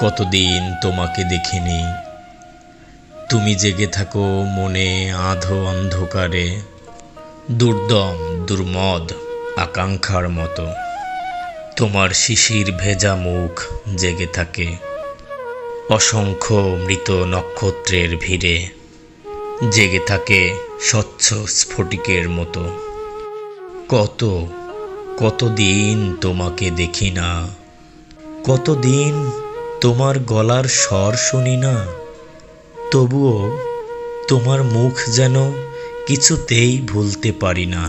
কতদিন তোমাকে দেখিনি। তুমি জেগে থাকো মনে আধো অন্ধকারে, দুর্দম, দুর্মদ, আকাঙ্ক্ষার মতো। তোমার শিশির ভেজা মুখ জেগে থাকে। অসংখ্য মৃত নক্ষত্রের ভিড়ে জেগে থাকে স্বচ্ছ স্ফটিকের মতো। কত, কতদিন তোমাকে দেখি না। কতদিন তোমার গলার স্বর শুনি না। তবুও তোমার মুখ যেন কিছুতেই ভুলতে পারি না।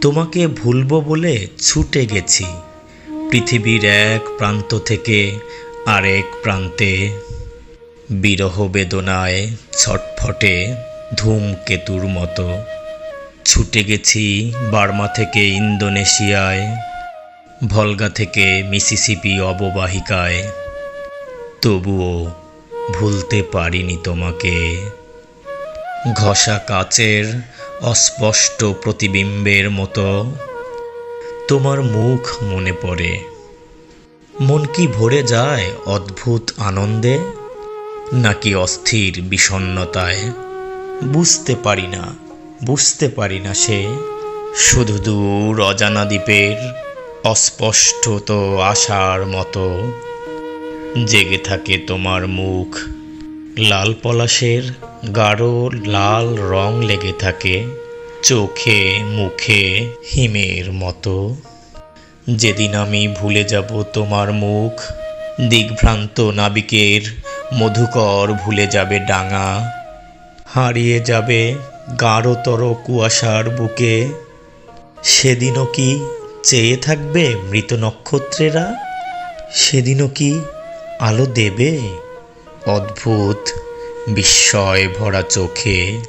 তোমাকে ভুলবো বলে ছুটে গেছি, পৃথিবীর এক প্রান্ত থেকে আরেক প্রান্তে। বিরহ বেদনায় ছটফটে ধূমকেতুর মতো। ছুটে গেছি বার্মা থেকে ইন্দোনেশিয়ায়, ভলগা থেকে মিসিসিপি অববাহিকায়। তবুও ভুলতে পারিনি তোমাকে। ঘষা কাচের অস্পষ্ট প্রতিবিম্বের মতো তোমার মুখ মনে পড়ে। মন কি ভরে যায় অদ্ভুত আনন্দে, নাকি অস্থির বিষণ্ণতায়? বুঝতে পারি না, বুঝতে পারি না সে। শুধু দূর অজানা দ্বীপের অস্পষ্টত আশার মতো। জেগে থাকে তোমার মুখ। লাল পলাশের গাঢ় লাল রং লেগে থাকে চোখে, মুখে হিমের মতো। যেদিন আমি ভুলে যাব তোমার মুখ, দিগ্ভ্রান্ত নাবিকের মধুকর ভুলে যাবে ডাঙা। হারিয়ে যাবে গাঢ়তর কুয়াশার বুকে। সেদিনও কি চেয়ে থাকবে মৃত নক্ষত্রেরা? সেদিনও কি আলো দেবে? অদ্ভুত বিস্ময় ভরা চোখে।